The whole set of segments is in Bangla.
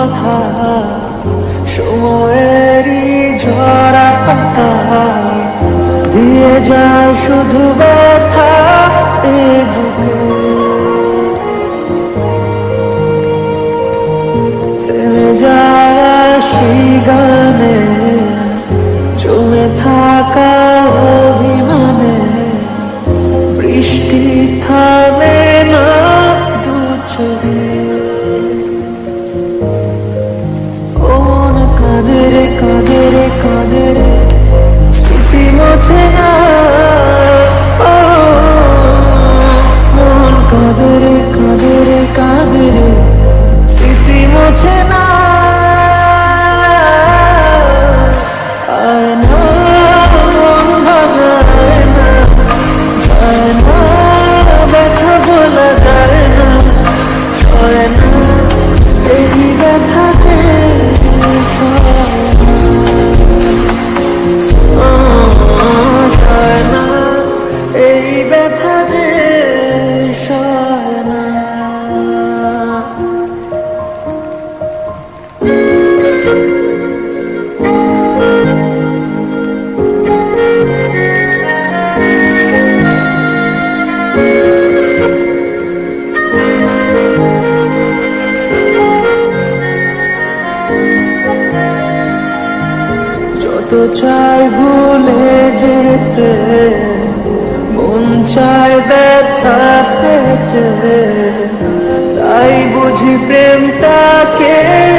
কথা সময়েরই ঝরা পাতা। দিয়ে যায় শুধু ব্যথা এ বুকে যত চাই ভুলে যেতে মন চাই ব্যথা পেতে। তাই বুঝি প্রেমটাকে তাকে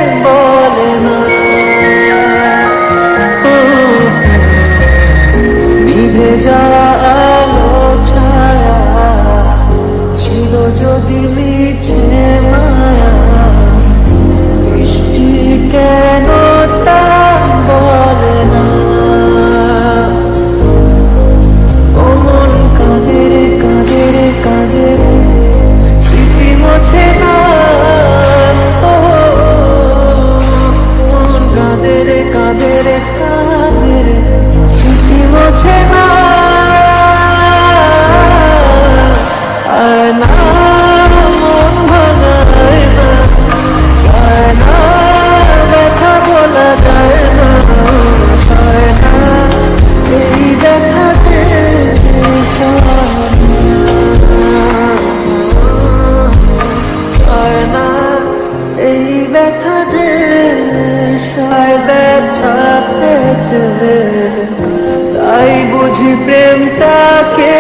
তাই বুঝি প্রেম তাকে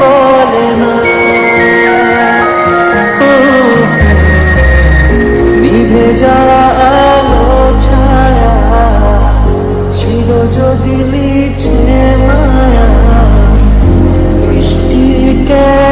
বলে না। নিভে যাওয়া আলো ছায়া ছিল যদি লিছে মায়া বৃষ্টি কে